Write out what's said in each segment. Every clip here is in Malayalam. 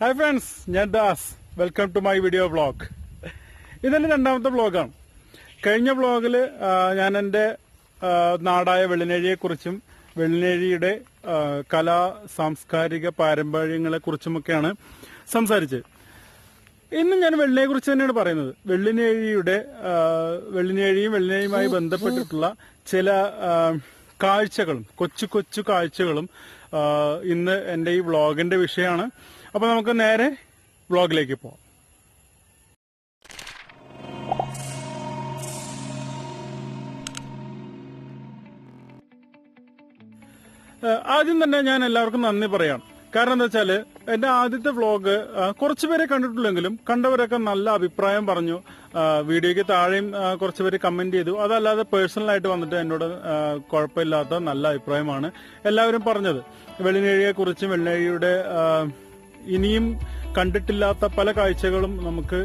ഹായ് ഫ്രണ്ട്സ് ഞാൻ Das. Welcome to my video blog ഇതെന്റെ രണ്ടാമത്തെ ബ്ലോഗാണ് കഴിഞ്ഞ വ്ളോഗിൽ ഞാൻ എന്റെ നാടായ വെള്ളിനേഴിയെക്കുറിച്ചും വെള്ളിനേഴിയുടെ കലാ സാംസ്കാരിക പാരമ്പര്യങ്ങളെക്കുറിച്ചുമൊക്കെയാണ് സംസാരിച്ചത്. ഇന്ന് ഞാൻ വെള്ളിനെ കുറിച്ച് തന്നെയാണ് പറയുന്നത്. വെള്ളിനേഴിയുടെ വെള്ളിനേഴിയും വെള്ളിനേഴിയുമായി ബന്ധപ്പെട്ടിട്ടുള്ള ചില കാഴ്ചകളും കൊച്ചു കൊച്ചു കാഴ്ചകളും ഇന്ന് എന്റെ ഈ വ്ളോഗിന്റെ വിഷയമാണ്. അപ്പൊ നമുക്ക് നേരെ വ്ളോഗിലേക്ക് പോവാം. ആദ്യം തന്നെ ഞാൻ എല്ലാവർക്കും നന്ദി പറയാം. കാരണം എന്താ വെച്ചാൽ എന്റെ ആദ്യത്തെ വ്ളോഗ് കുറച്ചുപേരെ കണ്ടിട്ടുള്ളെങ്കിലും കണ്ടവരൊക്കെ നല്ല അഭിപ്രായം പറഞ്ഞു. വീഡിയോയ്ക്ക് താഴെയും കുറച്ചുപേര് കമന്റ് ചെയ്തു. അതല്ലാതെ പേഴ്സണലായിട്ട് വന്നിട്ട് എന്നോട് കുഴപ്പമില്ലാത്ത നല്ല അഭിപ്രായമാണ് എല്ലാവരും പറഞ്ഞത്. വെള്ളിനേഴിയെ കുറിച്ചും വെള്ളിനേഴിയുടെ ഇനിയും കണ്ടിട്ടില്ലാത്ത പല കാഴ്ചകളും നമുക്ക്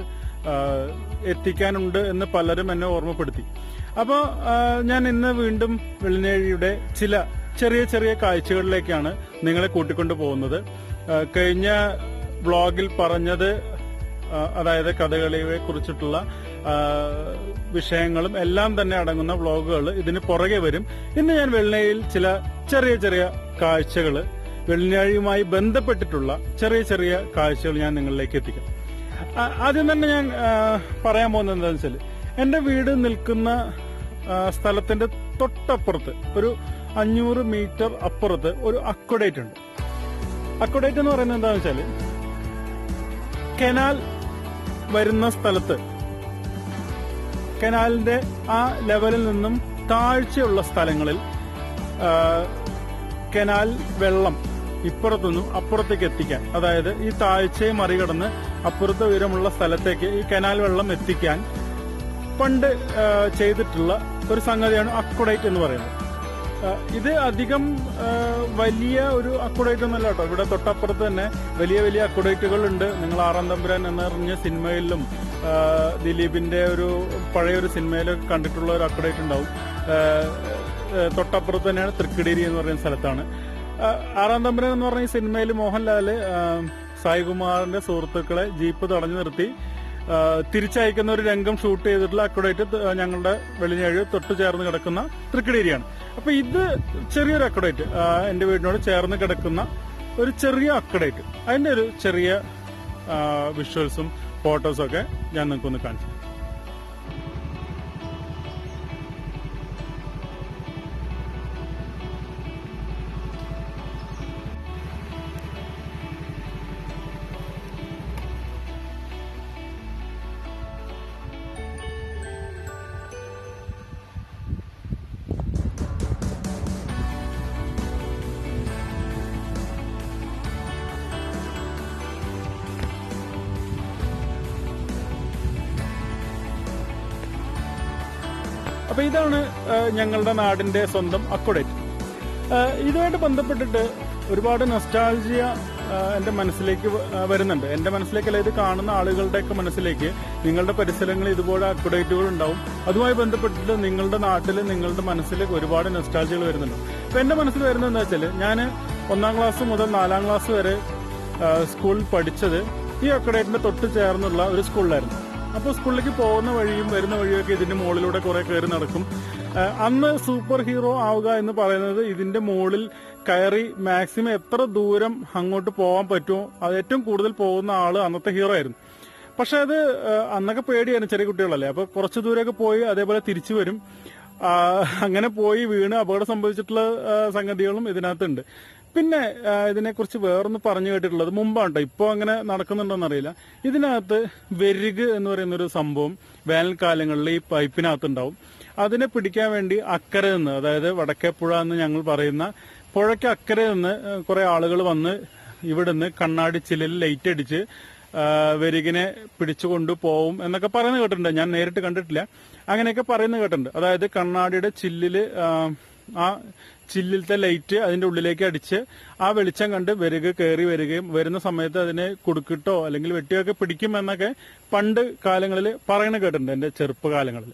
എത്തിക്കാനുണ്ട് എന്ന് പലരും എന്നെ ഓർമ്മപ്പെടുത്തി. അപ്പോൾ ഞാൻ ഇന്ന് വീണ്ടും വെള്ളിനേഴിയുടെ ചില ചെറിയ ചെറിയ കാഴ്ചകളിലേക്കാണ് നിങ്ങളെ കൂട്ടിക്കൊണ്ടു പോകുന്നത്. കഴിഞ്ഞ വ്ളോഗിൽ പറഞ്ഞത് അതായത് കഥകളിയെ കുറിച്ചിട്ടുള്ള വിഷയങ്ങളും എല്ലാം തന്നെ അടങ്ങുന്ന വ്ളോഗുകൾ ഇതിന് പുറകെ വരും. ഇന്ന് ഞാൻ വെള്ളിനേഴിയിൽ ചില ചെറിയ ചെറിയ കാഴ്ചകൾ വെള്ളിനാഴിയുമായി ബന്ധപ്പെട്ടിട്ടുള്ള ചെറിയ ചെറിയ കാഴ്ചകൾ ഞാൻ നിങ്ങളിലേക്ക് എത്തിക്കാം. ആദ്യം തന്നെ ഞാൻ പറയാൻ പോകുന്നത് എന്താണെന്ന് വെച്ചാൽ എന്റെ വീട് നിൽക്കുന്ന സ്ഥലത്തിന്റെ തൊട്ടപ്പുറത്ത് ഒരു അഞ്ഞൂറ് മീറ്റർ അപ്പുറത്ത് ഒരു അക്വഡേറ്റ് ഉണ്ട്. അക്വഡേറ്റ് എന്ന് പറയുന്നത് എന്താണെന്ന് വെച്ചാൽ കനാൽ വരുന്ന സ്ഥലത്ത് കനാലിന്റെ ആ ലെവലിൽ നിന്നും താഴ്ചയുള്ള സ്ഥലങ്ങളിൽ കനാൽ വെള്ളം ഇപ്പുറത്തുനിന്നും അപ്പുറത്തേക്ക് എത്തിക്കാൻ. അതായത് ഈ താഴ്ചയെ മറികടന്ന് അപ്പുറത്തെ ഉയരമുള്ള സ്ഥലത്തേക്ക് ഈ കനാൽ വെള്ളം എത്തിക്കാൻ പണ്ട് ചെയ്തിട്ടുള്ള ഒരു സംഗതിയാണ് അക്കുഡൈറ്റ് എന്ന് പറയുന്നത്. ഇത് അധികം വലിയ ഒരു അക്കുഡൈറ്റ് ഒന്നല്ല കേട്ടോ. ഇവിടെ തൊട്ടപ്പുറത്ത് തന്നെ വലിയ വലിയ അക്കുഡൈറ്റുകൾ ഉണ്ട്. നിങ്ങൾ ആറാം തമ്പുരാൻ എന്ന് പറഞ്ഞ സിനിമയിലും ദിലീപിന്റെ ഒരു പഴയ ഒരു സിനിമയിലൊക്കെ കണ്ടിട്ടുള്ള ഒരു അക്കുഡൈറ്റ് ഉണ്ടാവും. തൊട്ടപ്പുറത്ത് തന്നെയാണ്. തൃക്കിടേരി എന്ന് പറയുന്ന സ്ഥലത്താണ്. ആറാം തമ്പുരാൻ എന്ന് പറഞ്ഞ ഈ സിനിമയിൽ മോഹൻലാൽ സായികുമാറിന്റെ സുഹൃത്തുക്കളെ ജീപ്പ് തടഞ്ഞു നിർത്തി. തിരിച്ചയക്കുന്ന ഒരു രംഗം ഷൂട്ട് ചെയ്തിട്ടുള്ള അക്വഡേറ്റ് ഞങ്ങളുടെ വെളിഞ്ഞഴി തൊട്ട് ചേർന്ന് കിടക്കുന്ന തൃക്കിടേരിയാണ്. അപ്പൊ ഇത് ചെറിയൊരു അക്വഡേറ്റ് എന്റെ വീടിനോട് ചേർന്ന് കിടക്കുന്ന ഒരു ചെറിയ അക്വഡേറ്റ് അതിന്റെ ഒരു ചെറിയ വിഷ്വൽസും ഫോട്ടോസും ഒക്കെ ഞാൻ നിങ്ങൾക്കൊന്ന് കാണിച്ചു തരാം. അപ്പൊ ഇതാണ് ഞങ്ങളുടെ നാടിന്റെ സ്വന്തം അക്വഡേറ്റ് ആ, ഇതുമായിട്ട് ബന്ധപ്പെട്ടിട്ട് ഒരുപാട് നൊസ്റ്റാൾജിയ എന്റെ മനസ്സിലേക്ക് വരുന്നുണ്ട്. എന്റെ മനസ്സിലേക്കല്ല ഇത് കാണുന്ന ആളുകളുടെയൊക്കെ മനസ്സിലേക്ക് നിങ്ങളുടെ പരിസരങ്ങളിൽ ഇതുപോലെ അക്കുഡേറ്റുകൾ ഉണ്ടാവും. അതുമായി ബന്ധപ്പെട്ടിട്ട് നിങ്ങളുടെ നാട്ടിൽ നിങ്ങളുടെ മനസ്സിൽ ഒരുപാട് നൊസ്റ്റാൾജികൾ വരുന്നുണ്ട്. അപ്പൊ എന്റെ മനസ്സിൽ വരുന്നത് എന്താ വെച്ചാൽ ഞാൻ ഒന്നാം ക്ലാസ് മുതൽ നാലാം ക്ലാസ് വരെ സ്കൂളിൽ പഠിച്ചത് ഈ അക്കഡേറ്റിന്റെ തൊട്ട് ചേർന്നുള്ള ഒരു സ്കൂളിലായിരുന്നു അപ്പോൾ സ്കൂളിലേക്ക് പോകുന്ന വഴിയും വരുന്ന വഴിയൊക്കെ ഇതിന്റെ മുകളിലൂടെ കുറെ കയറി നടക്കും. അന്ന് സൂപ്പർ ഹീറോ ആവുക എന്ന് പറയുന്നത് ഇതിന്റെ മുകളിൽ കയറി മാക്സിമം എത്ര ദൂരം അങ്ങോട്ട് പോകാൻ പറ്റുമോ അത് ഏറ്റവും കൂടുതൽ പോകുന്ന ആൾ അന്നത്തെ ഹീറോ ആയിരുന്നു. പക്ഷെ അത് അന്നൊക്കെ പേടിയാണ് ചെറിയ കുട്ടികളല്ലേ അപ്പൊ കുറച്ച് ദൂരമൊക്കെ പോയി അതേപോലെ തിരിച്ചു വരും. അങ്ങനെ പോയി വീണ് അപകടം സംഭവിച്ചിട്ടുള്ള സംഗതികളും ഇതിനകത്തുണ്ട്. പിന്നെ ഇതിനെക്കുറിച്ച് വേറൊന്ന് പറഞ്ഞു കേട്ടിട്ടുള്ളത് മുമ്പാണ് കേട്ടോ ഇപ്പോൾ അങ്ങനെ നടക്കുന്നുണ്ടോന്ന് അറിയില്ല ഇതിനകത്ത് വെരുക് എന്ന് പറയുന്ന ഒരു സംഭവം വേനൽക്കാലങ്ങളിൽ ഈ പൈപ്പിനകത്ത് ഉണ്ടാവും അതിനെ പിടിക്കാൻ വേണ്ടി അക്കരെ നിന്ന് അതായത് വടക്കേപ്പുഴ എന്ന് ഞങ്ങൾ പറയുന്ന പുഴയ്ക്ക് അക്കരെ നിന്ന് കുറെ ആളുകൾ വന്ന് ഇവിടുന്ന് കണ്ണാടി ചില്ലിൽ ലൈറ്റ് അടിച്ച് വെരുകിനെ പിടിച്ചുകൊണ്ട് പോവും എന്നൊക്കെ പറയുന്നത് കേട്ടിട്ടുണ്ട്. ഞാൻ നേരിട്ട് കണ്ടിട്ടില്ല. അങ്ങനെയൊക്കെ പറയുന്നത് കേട്ടിട്ടുണ്ട്. അതായത് കണ്ണാടിയുടെ ചില്ലിൽ ആ ചില്ലിലത്തെ ലൈറ്റ് അതിന്റെ ഉള്ളിലേക്ക് അടിച്ച് ആ വെളിച്ചം കണ്ട് വരിക കയറി വരികയും വരുന്ന സമയത്ത് അതിനെ കുടുക്കിട്ടോ അല്ലെങ്കിൽ വെട്ടിയൊക്കെ പിടിക്കും എന്നൊക്കെ പണ്ട് കാലങ്ങളിൽ പറയണ കേട്ടിട്ടുണ്ട് എന്റെ ചെറുപ്പകാലങ്ങളിൽ.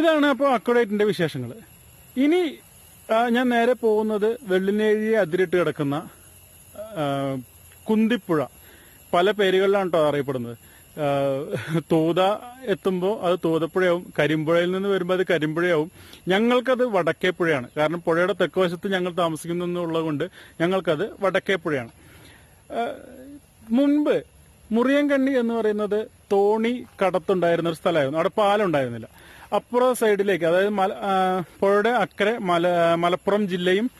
ഇതാണ് അപ്പോൾ അക്വഡേറ്റിന്റെ വിശേഷങ്ങൾ ഇനി ഞാൻ നേരെ പോകുന്നത് വെള്ളിനേഴിയെ അതിരിട്ട് കിടക്കുന്ന കുന്തിപ്പുഴ. പല പേരുകളിലാണ് കേട്ടോ അറിയപ്പെടുന്നത്. തൂത എത്തുമ്പോൾ അത് തൂതപ്പുഴയാവും. കരിമ്പുഴയിൽ നിന്ന് വരുമ്പോൾ അത് കരിമ്പുഴയാവും. ഞങ്ങൾക്കത് വടക്കേപ്പുഴയാണ്. കാരണം പുഴയുടെ തെക്ക് വശത്ത് ഞങ്ങൾ താമസിക്കുന്നു എന്നുള്ളത് കൊണ്ട് ഞങ്ങൾക്കത് വടക്കേപ്പുഴയാണ്. പുഴയാണ് മുൻപ് മുറിയൻകണ്ണി എന്ന് പറയുന്നത് തോണി കടത്തുണ്ടായിരുന്ന ഒരു സ്ഥലമായിരുന്നു. അവിടെ പാലുണ്ടായിരുന്നില്ല. അപ്പുറ സൈഡിലേക്ക് അതായത് മല പുഴയുടെ അക്കരെ മല മലപ്പുറം ജില്ലയും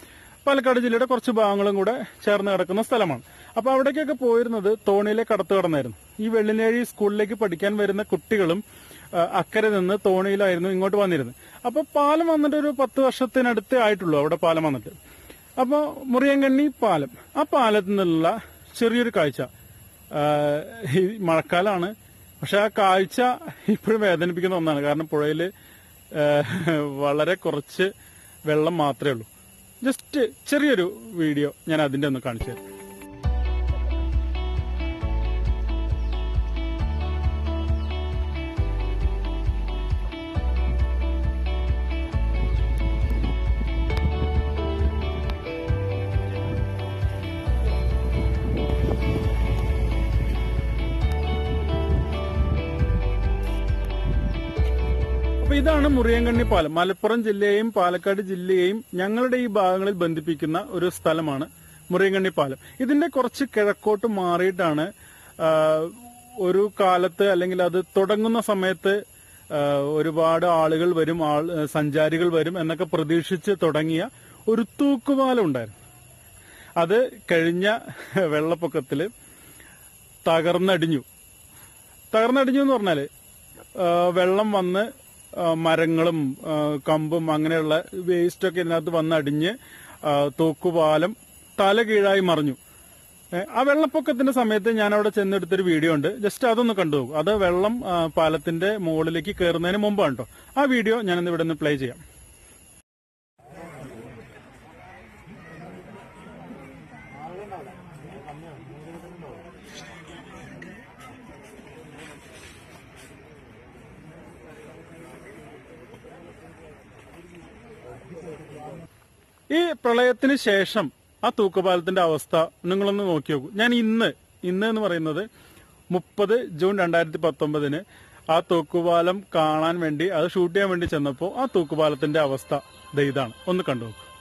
പാലക്കാട് ജില്ലയുടെ കുറച്ച് ഭാഗങ്ങളും കൂടെ ചേർന്ന് കിടക്കുന്ന സ്ഥലമാണ്. അപ്പൊ അവിടേക്കൊക്കെ പോയിരുന്നത് തോണിയിലെ കടത്ത് കടന്നായിരുന്നു. ഈ വെള്ളിനേഴി സ്കൂളിലേക്ക് പഠിക്കാൻ വരുന്ന കുട്ടികളും അക്കരെ നിന്ന് തോണിയിലായിരുന്നു ഇങ്ങോട്ട് വന്നിരുന്നത്. അപ്പൊ പാലം വന്നിട്ട് ഒരു പത്ത് വർഷത്തിനടുത്തേ ആയിട്ടുള്ളൂ അവിടെ പാലം വന്നിട്ട്. അപ്പൊ മുറിയങ്കണ്ണി പാലം. ആ പാലത്തു നിന്നുള്ള ചെറിയൊരു കാഴ്ച. ഈ മഴക്കാലമാണ് പക്ഷെ ആ കാഴ്ച ഇപ്പോഴും വേദനിപ്പിക്കുന്ന ഒന്നാണ്. കാരണം പുഴയിൽ വളരെ കുറച്ച് വെള്ളം മാത്രമേ ഉള്ളൂ. ജസ്റ്റ് ചെറിയൊരു വീഡിയോ ഞാൻ അതിന്റെ ഒന്ന് കാണിച്ചു തരാം. അപ്പൊ ഇതാണ് മുറിയങ്കണ്ണി പാലം. മലപ്പുറം ജില്ലയെയും പാലക്കാട് ജില്ലയെയും ഞങ്ങളുടെ ഈ ഭാഗങ്ങളിൽ ബന്ധിപ്പിക്കുന്ന ഒരു സ്ഥലമാണ് മുറിയങ്കണ്ണി പാലം. ഇതിന്റെ കുറച്ച് കിഴക്കോട്ട് മാറിയിട്ടാണ് ഒരു കാലത്ത് അല്ലെങ്കിൽ അത് തുടങ്ങുന്ന സമയത്ത് ഒരുപാട് ആളുകൾ വരും സഞ്ചാരികൾ വരും എന്നൊക്കെ പ്രതീക്ഷിച്ച് തുടങ്ങിയ ഒരു തൂക്കുപാലം ഉണ്ടായിരുന്നു. അത് കഴിഞ്ഞ വെള്ളപ്പൊക്കത്തിൽ തകർന്നടിഞ്ഞു. തകർന്നടിഞ്ഞു എന്ന് പറഞ്ഞാൽ വെള്ളം വന്ന് മരങ്ങളും കമ്പും അങ്ങനെയുള്ള വേസ്റ്റൊക്കെ ഇതിനകത്ത് വന്നടിഞ്ഞ് തോക്കുപാലം തല കീഴായി മറിഞ്ഞു ആ വെള്ളപ്പൊക്കത്തിന്റെ സമയത്ത് ഞാൻ അവിടെ ചെന്നെടുത്തൊരു വീഡിയോ ഉണ്ട്. ജസ്റ്റ് അതൊന്ന് കണ്ടു അത് വെള്ളം പാലത്തിന്റെ മുകളിലേക്ക് കയറുന്നതിന് മുമ്പാണ് കേട്ടോ ആ വീഡിയോ ഞാനിന്ന് ഇവിടെ നിന്ന് പ്ലേ ചെയ്യാം. ഈ പ്രളയത്തിന് ശേഷം ആ തൂക്കുപാലത്തിന്റെ അവസ്ഥ നിങ്ങളൊന്ന് നോക്കി നോക്കൂ. ഞാൻ ഇന്ന് ഇന്ന് എന്ന് പറയുന്നത് മുപ്പത് ജൂൺ രണ്ടായിരത്തി പത്തൊമ്പതിന് ആ തൂക്കുപാലം കാണാൻ വേണ്ടി അത് ഷൂട്ട് ചെയ്യാൻ വേണ്ടി ചെന്നപ്പോൾ ആ തൂക്കുപാലത്തിന്റെ അവസ്ഥ ഇതാണ്. ഒന്ന് കണ്ടു നോക്കൂ.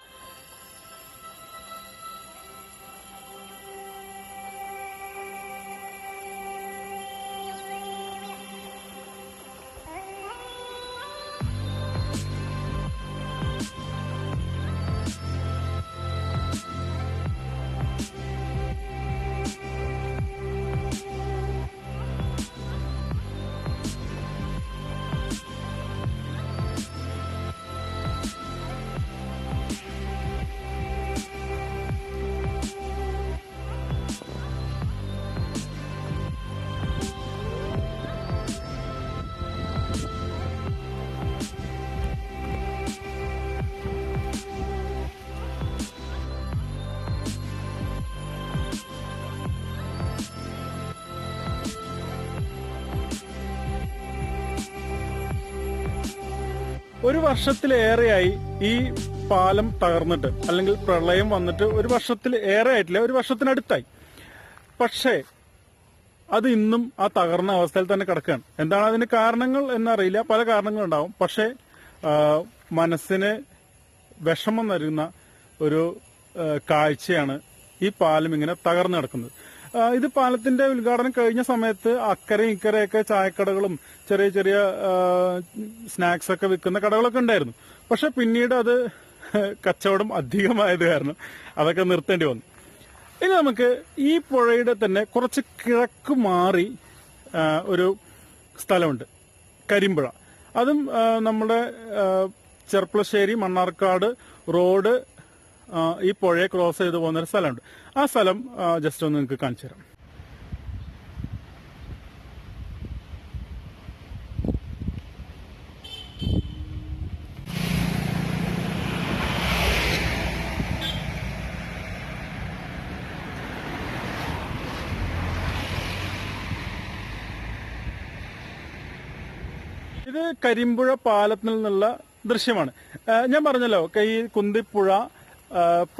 ഒരു വർഷത്തിലേറെയായി ഈ പാലം തകർന്നിട്ട് അല്ലെങ്കിൽ പ്രളയം വന്നിട്ട് ഒരു വർഷത്തിൽ ഏറെ ആയിട്ടില്ല ഒരു വർഷത്തിനടുത്തായി. പക്ഷേ അത് ഇന്നും ആ തകർന്ന അവസ്ഥയിൽ തന്നെ കിടക്കുകയാണ്. എന്താണ് അതിന് കാരണങ്ങൾ എന്നറിയില്ല. പല കാരണങ്ങളുണ്ടാവും. പക്ഷേ മനസ്സിന് വിഷമം നൽകുന്ന ഒരു കാഴ്ചയാണ് ഈ പാലം ഇങ്ങനെ തകർന്നു കിടക്കുന്നത്. ഇത് പാലത്തിന്റെ ഉദ്ഘാടനം കഴിഞ്ഞ സമയത്ത് അക്കരെ ഇക്കരെയൊക്കെ ചായക്കടകളും ചെറിയ ചെറിയ സ്നാക്സ് ഒക്കെ വിൽക്കുന്ന കടകളൊക്കെ ഉണ്ടായിരുന്നു. പക്ഷെ പിന്നീട് അത് കച്ചവടം അധികമായത് കാരണം അതൊക്കെ നിർത്തേണ്ടി വന്നു. ഇനി നമുക്ക് ഈ പുഴയുടെ തന്നെ കുറച്ച് കിഴക്ക് മാറി ഒരു സ്ഥലമുണ്ട്. കരിമ്പുഴ. അതും നമ്മുടെ ചെർപ്പളശ്ശേരി മണ്ണാർക്കാട് റോഡ് ഈ പുഴയെ ക്രോസ് ചെയ്ത് പോകുന്ന ഒരു സ്ഥലമുണ്ട്. ആ സ്ഥലം ജസ്റ്റ് ഒന്ന് നിങ്ങൾക്ക് കാണിച്ചു തരാം. ഇത് കരിമ്പുഴ പാലത്തിൽ നിന്നുള്ള ദൃശ്യമാണ്. ഞാൻ പറഞ്ഞല്ലോ ഈ കുന്തിപ്പുഴ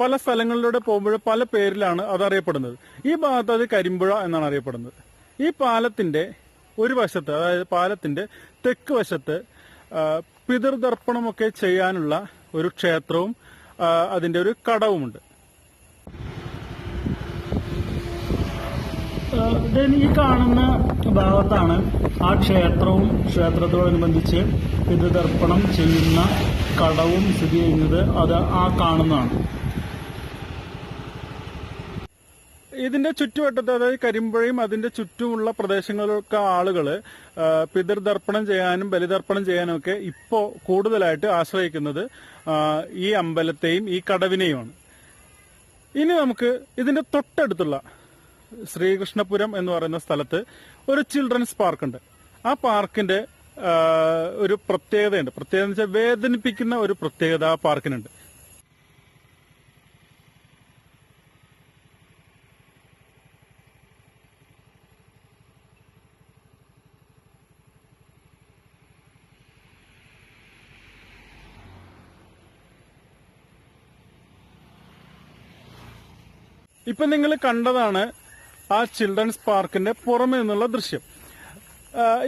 പല സ്ഥലങ്ങളിലൂടെ പോകുമ്പോൾ പല പേരിലാണ് അത് അറിയപ്പെടുന്നത് ഈ ഭാഗത്ത് അത് കരിമ്പുഴ എന്നാണ് അറിയപ്പെടുന്നത്. ഈ പാലത്തിന്റെ ഒരു വശത്ത് അതായത് പാലത്തിന്റെ തെക്ക് വശത്ത് പിതൃതർപ്പണമൊക്കെ ചെയ്യാനുള്ള ഒരു ക്ഷേത്രവും അതിന്റെ ഒരു കടവുമുണ്ട്. ഈ കാണുന്ന ഭാഗത്താണ് ആ ക്ഷേത്രവും ക്ഷേത്രത്തോടനുബന്ധിച്ച് പിതൃതർപ്പണം ചെയ്യുന്ന കടവും സ്ഥിതി ചെയ്യുന്നത് അത് ആ കാണുന്നതാണ്. ഇതിന്റെ ചുറ്റുവട്ടത്ത് അതായത് കരിമ്പുഴയും അതിന്റെ ചുറ്റുമുള്ള പ്രദേശങ്ങളിലൊക്കെ ആളുകൾ പിതൃതർപ്പണം ചെയ്യാനും ബലിതർപ്പണം ചെയ്യാനും ഒക്കെ ഇപ്പോൾ കൂടുതലായിട്ട് ആശ്രയിക്കുന്നത് ഈ അമ്പലത്തെയും ഈ കടവിനെയുമാണ്. ഇനി നമുക്ക് ഇതിന്റെ തൊട്ടടുത്തുള്ള ശ്രീകൃഷ്ണപുരം എന്ന് പറയുന്ന സ്ഥലത്ത് ഒരു ചിൽഡ്രൻസ് പാർക്കുണ്ട്. ആ പാർക്കിന്റെ ഒരു പ്രത്യേകതയുണ്ട്. പ്രത്യേകത വെച്ചാൽ വേദനിപ്പിക്കുന്ന ഒരു പ്രത്യേകത ആ പാർക്കിനുണ്ട്. ഇപ്പൊ നിങ്ങൾ കണ്ടതാണ് ആ ചിൽഡ്രൻസ് പാർക്കിന്റെ പുറമെ നിന്നുള്ള ദൃശ്യം.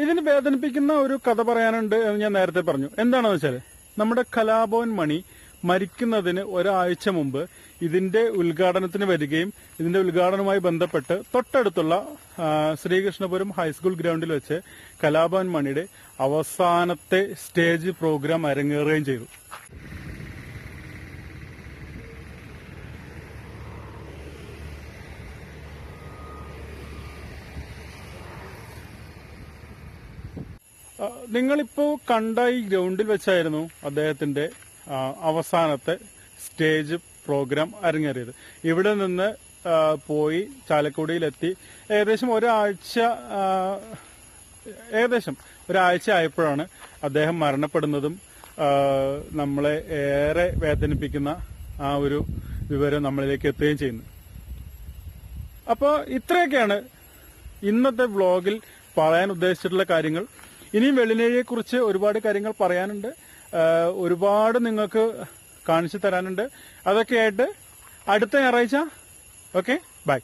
ഇതിന് വേദനിപ്പിക്കുന്ന ഒരു കഥ പറയാനുണ്ട് എന്ന് ഞാൻ നേരത്തെ പറഞ്ഞു. എന്താണെന്ന് വെച്ചാൽ നമ്മുടെ കലാഭവൻ മണി മരിക്കുന്നതിന് ഒരാഴ്ച മുമ്പ് ഇതിന്റെ ഉദ്ഘാടനത്തിന് വരികയും ഇതിന്റെ ഉദ്ഘാടനവുമായി ബന്ധപ്പെട്ട് തൊട്ടടുത്തുള്ള ശ്രീകൃഷ്ണപുരം ഹൈസ്കൂൾ ഗ്രൗണ്ടിൽ വെച്ച് കലാഭവൻ മണിയുടെ അവസാനത്തെ സ്റ്റേജ് പ്രോഗ്രാം അരങ്ങേറുകയും ചെയ്തു. നിങ്ങളിപ്പോ കണ്ട ഈ ഗ്രൗണ്ടിൽ വെച്ചായിരുന്നു അദ്ദേഹത്തിന്റെ അവസാനത്തെ സ്റ്റേജ് പ്രോഗ്രാം അരങ്ങേറിയത്. ഇവിടെ നിന്ന് പോയി ചാലക്കുടിയിലെത്തി. ഏകദേശം ഒരാഴ്ച ഏകദേശം ഒരാഴ്ച ആയപ്പോഴാണ് അദ്ദേഹം മരണപ്പെടുന്നതും നമ്മളെ ഏറെ വേദനിപ്പിക്കുന്ന ആ ഒരു വിവരം നമ്മളിലേക്ക് എത്തുകയും ചെയ്യുന്നു. അപ്പോൾ ഇത്രയൊക്കെയാണ് ഇന്നത്തെ വ്ളോഗിൽ പറയാൻ ഉദ്ദേശിച്ചിട്ടുള്ള കാര്യങ്ങൾ. ഇനിയും വെള്ളിനേഴിയെ കുറിച്ച് ഒരുപാട് കാര്യങ്ങൾ പറയാനുണ്ട്. ഒരുപാട് നിങ്ങൾക്ക് കാണിച്ചു തരാനുണ്ട്. അതൊക്കെയായിട്ട് അടുത്ത ഞായറാഴ്ച. Okay bye.